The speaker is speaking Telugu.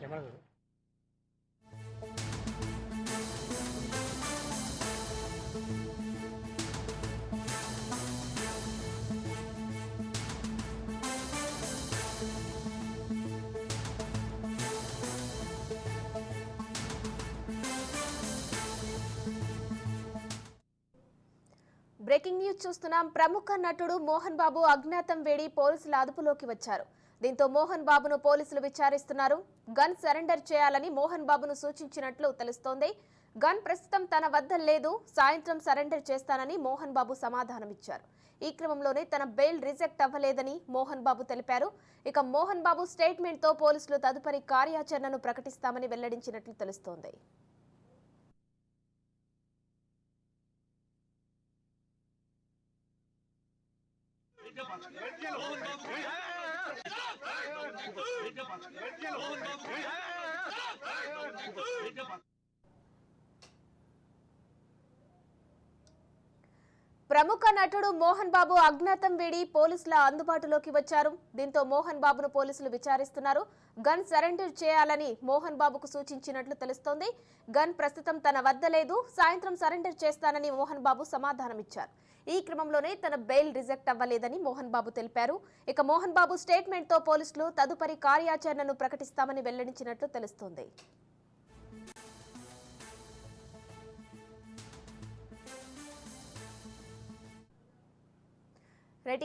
కెమెరా చూడు. బ్రేకింగ్ న్యూస్ చూస్తున్నాం. ప్రముఖ నటుడు మోహన్ బాబు అజ్ఞాతం వేడి పోలీసుల అదుపులోకి వచ్చారు. దీంతో మోహన్ బాబును పోలీసులు విచారిస్తున్నారు. గన్ సరెండర్ చేయాలని మోహన్ బాబును సూచించినట్లు తెలుస్తోంది. గన్ ప్రస్తుతం తన వద్ద లేదు. సాయంత్రం సరెండర్ చేస్తానని మోహన్ బాబు సమాధానమిచ్చారు. ఈ క్రమంలోనే తన బెయిల్ రిజెక్ట్ అవ్వలేదని మోహన్ బాబు తెలిపారు. ఇక మోహన్ బాబు స్టేట్మెంట్తో పోలీసులు తదుపరి కార్యాచరణను ప్రకటిస్తామని వెల్లడించినట్లు తెలుస్తోంది. Rohan Babu. ప్రముఖ నటుడు మోహన్ బాబు అజ్ఞాతం వీడి పోలీసుల అందుబాటులోకి వచ్చారు. దీంతో మోహన్ బాబును పోలీసులు విచారిస్తున్నారు. గన్ సరెండర్ చేయాలని మోహన్ బాబుకు సూచించినట్లు తెలుస్తోంది. గన్ ప్రస్తుతం తన వద్ద లేదు. సాయంత్రం సరెండర్ చేస్తానని మోహన్ బాబు సమాధానమిచ్చారు. ఈ క్రమంలోనే తన బెయిల్ రిజెక్ట్ అవ్వలేదని మోహన్ బాబు తెలిపారు. ఇక మోహన్ బాబు స్టేట్మెంట్తో పోలీసులు తదుపరి కార్యాచరణను ప్రకటిస్తామని వెల్లడించినట్లు తెలుస్తోంది. రైట్ ఇక